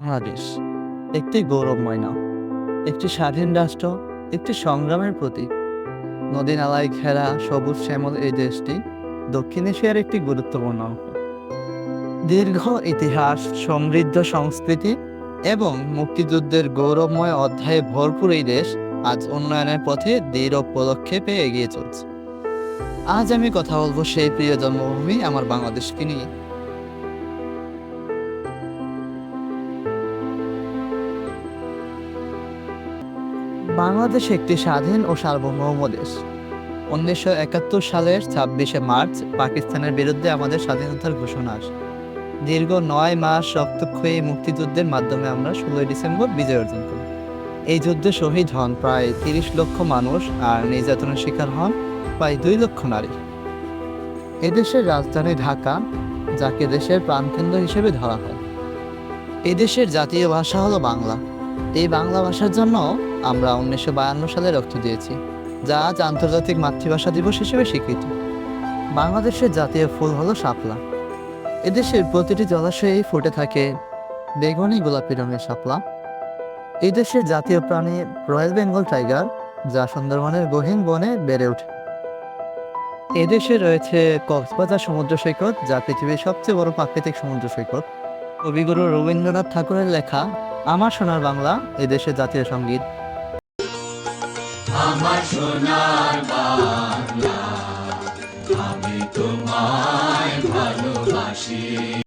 বাংলাদেশ। একটি গৌরবময় নাম একটি স্বাধীন রাষ্ট্র, একটি সংগ্রামের প্রতীক। নদী নালায় ঘেরা সবুজ শ্যামল এই দেশটি দক্ষিণ এশিয়ার একটি গুরুত্বপূর্ণ অংশ। দীর্ঘ ইতিহাস, সমৃদ্ধ সংস্কৃতি এবং মুক্তিযুদ্ধের গৌরবময় অধ্যায়ে ভরপুর এই দেশ আজ উন্নয়নের পথে দৃঢ় পদক্ষেপে এগিয়ে চলছে। আজ আমি কথা বলব সেই প্রিয় জন্মভূমি আমার বাংলাদেশকে নিয়ে। বাংলাদেশ একটি স্বাধীন ও সার্বভৌম দেশ। উনিশশো একাত্তর সালের ছাব্বিশে মার্চ পাকিস্তানের বিরুদ্ধে আমাদের স্বাধীনতার ঘোষণা আসে। দীর্ঘ নয় মাস রক্তক্ষয়ী মুক্তিযুদ্ধের মাধ্যমে আমরা ষোলোই ডিসেম্বর বিজয় অর্জন করি। এই যুদ্ধে শহীদ হন প্রায় তিরিশ লক্ষ মানুষ আর নির্যাতনের শিকার হন প্রায় দুই লক্ষ নারী। এদেশের রাজধানী ঢাকা, যাকে দেশের প্রাণকেন্দ্র হিসেবে ধরা হয়। এদেশের জাতীয় ভাষা হলো বাংলা। এই বাংলা ভাষার জন্য আমরা উনিশশো বায়ান্ন সালে রক্ত দিয়েছি, যা আজ আন্তর্জাতিক মাতৃভাষা দিবস হিসেবে স্বীকৃত। বাংলাদেশের জাতীয় ফুল হলো শাপলা। এদেশের প্রতিটি জলাশয়েই ফুটে থাকে বেগুনি, গোলাপি রঙের শাপলা। এই দেশের জাতীয় প্রাণী রয়্যাল বেঙ্গল টাইগার, যা সুন্দরবনের গহীন বনে বেড়ে ওঠে। এদেশে রয়েছে কক্সবাজার সমুদ্র সৈকত, যা পৃথিবীর সবচেয়ে বড় প্রাকৃতিক সমুদ্র সৈকত। কবিগুরু রবীন্দ্রনাথ ঠাকুরের লেখা আমার সোনার বাংলা এদেশের জাতীয় সংগীত। আমার সোনার বাংলা, আমি তোমায় ভালোবাসি।